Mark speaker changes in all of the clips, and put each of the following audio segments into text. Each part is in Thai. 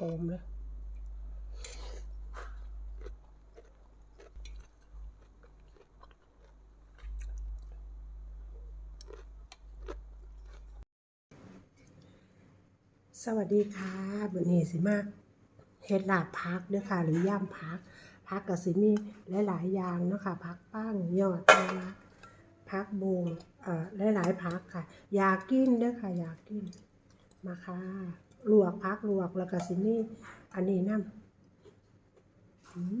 Speaker 1: โปมเลยสวัสดีค่ะวันนี้สิมาเฮ็ดลาบพักเด้อค่ะ หรือย่ำพัก พักกับสิมีหลายๆอย่างเนาะค่ะพักปั้งยอดมะระพักบงเอ่อหลายๆพักค่ะ อยากกินเด้อค่ะ อยากกินมาค่ะ ลวกพักลวกแล้วก็สิมีอันนี้นำอืม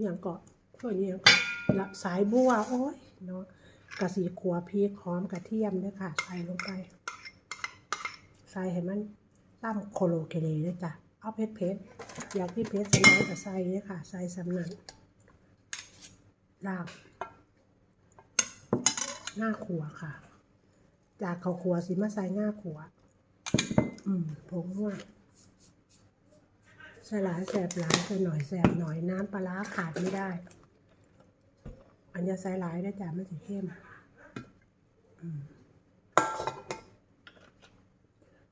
Speaker 1: อย่างเกาะเพื่อนอย่างเกาะละสายบัวโอ้ยเนาะกระสีขัวพริกหอมกระเทียมด้วยค่ะ ใส่ลงไป ใส่ให้มันตั้มโคโลเคเลด้วยจ้ะเอาเผ็ดเผ็ดอยากที่เผ็ดสไลด์กับใส่ด้วยค่ะ ใส่สำนันลาบ หน้าขัวค่ะ จากเขาขัวสิมาใส่หน้าขัว อืมผงนัวใส่หลายแสบหลายใส่หน่อยแสบหน่อยน้ำปลาขาดไม่ได้ อันจะใส่หลายได้จ้ะมันสีเข้ม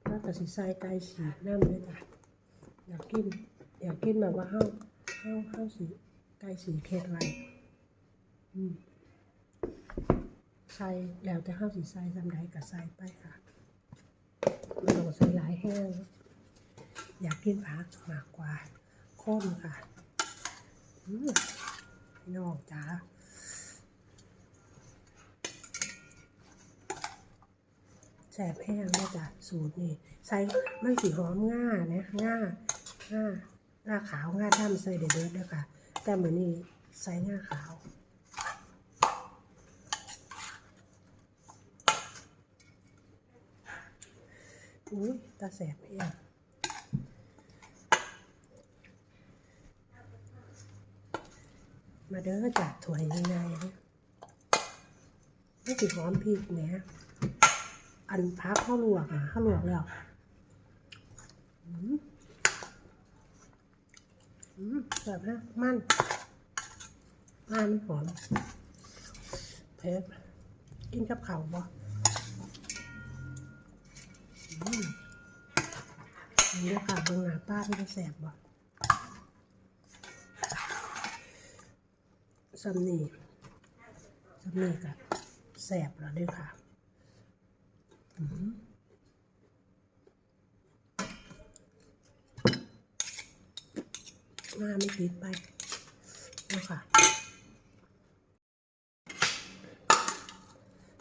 Speaker 1: แล้วแต่สิใส่ไก่ฉีกน้ำเลยจ้ะอยากกิน อยากกินแบบว่าเฮ้าเฮ้าเฮ้าสีไก่สีเค็ดไว้อืม ใส่แล้วแต่ข้าวสีใส่จำได้กับใส่ไปค่ะไม่ต้องใส่หลายแห้ง อยากกินผักมากกว่าข้นค่ะพี่น้องจ๋าแสบแห้งนะจ๊ะสูตรนี่ใส่มันสีหอมง่านะง่าง่าง่าขาวง่าดำใส่เด็ดๆด้วยค่ะ แต่เหมือนนี่ใส่ง่าขาว อุ้ยตาแสบเพียงมาเด้อจัดถวยยังไงนะไม่ติหอมพริกเนี่ยอันพักข้าวลวกอะข้าวลวกแล้วอืมอืมแบบนะมันมันหอมเผ็ดกินกับข้าวบ่ นี่ด้วยค่ะเบิ่งหน้าป้าที่จะแสบบ่สำนีสำนีกับแสบแล้วด้วยค่ะหน้าไม่ติดไปนี่ค่ะ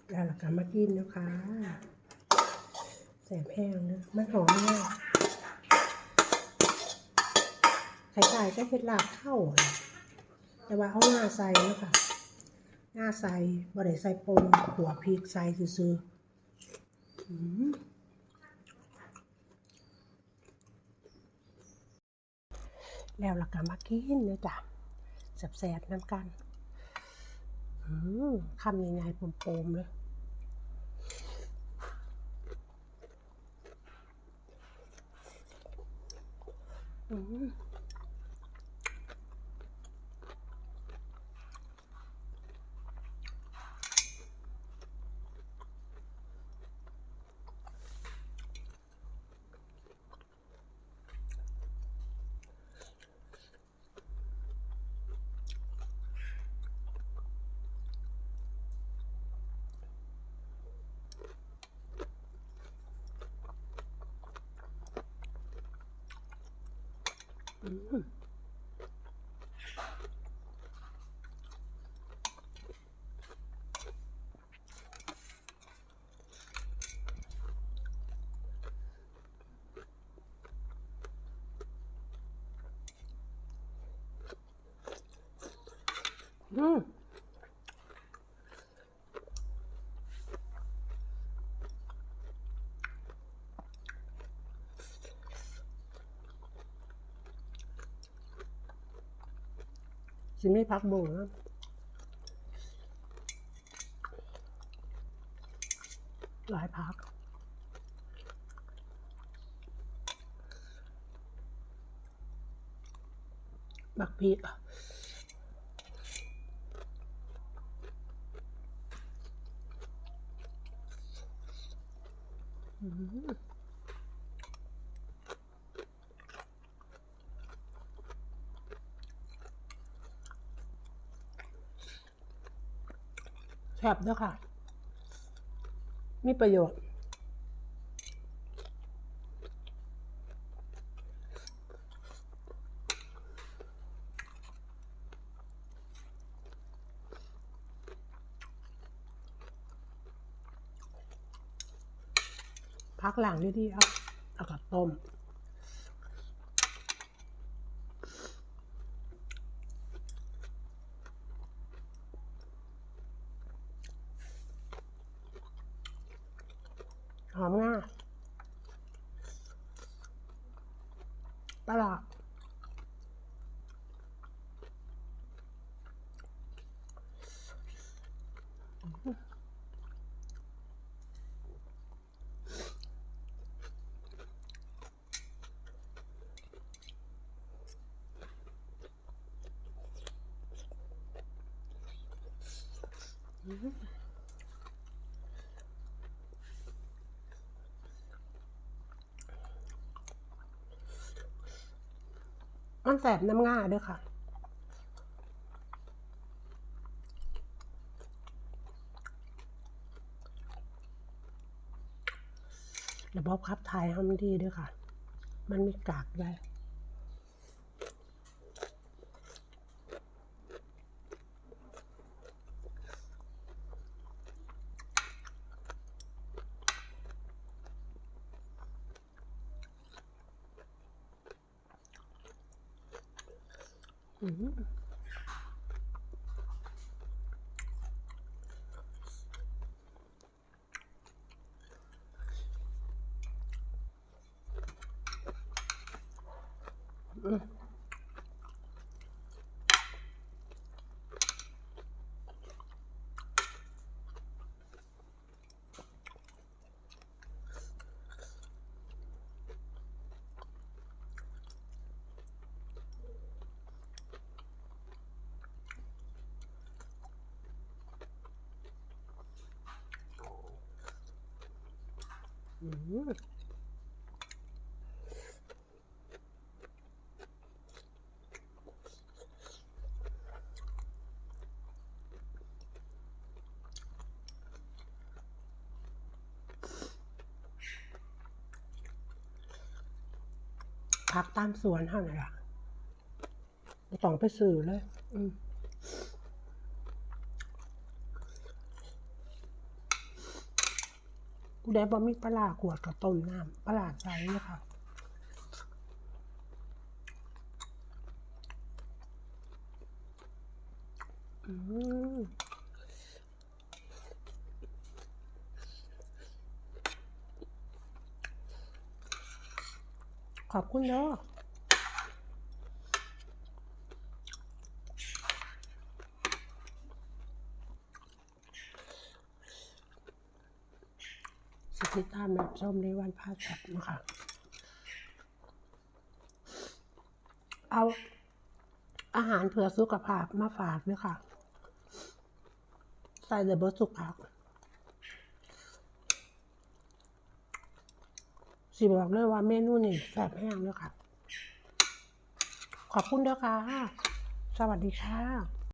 Speaker 1: แล้วเราก็มากินนะคะ แสบแห้งนะมันหอมมากไข่ไก่ก็เห็ดลาบเข้า แต่ว่าเอาหน้าใส่เนาะค่ะหน้าใส่บ่ได้ใส่ปนหัวพริกใส่ซื่อแล้วเราก็มากินเนะจ้ะแสบๆน้ำกันอืมคำยังไงปมๆเลย อื ม ชิมไม่พักบุ้งนะหลายพักบักพีอืม บด้วยค่ะ มีประโยชน์ พักหลังดีๆเอาเอากับต้ม หอมง่าปลาด มันแสบน้ำง่าด้วยค่ะ ระบบขับถ่ายทำดีด้วยค่ะ มันมีกากได้ อืม อืมพักตามสวนเท่านั้นล่ะไม่ต้องไปสื่อเลย อืม ผู้ใดบ่มีปลาขวดกับต้มน้ำปลาใสนะคะอืมขอบคุณเนาะ ติดตามแบบส้มในวันพาสัตว์นะคะ เอาอาหารเพื่อสุขภาพมาฝากด้วยค่ะ ใส่เดบสุกผักสิบอกเลยว่าเมนูนี่แซ่บแห้งด้วยค่ะ ขอบคุณด้อค่ะ สวัสดีค่ะ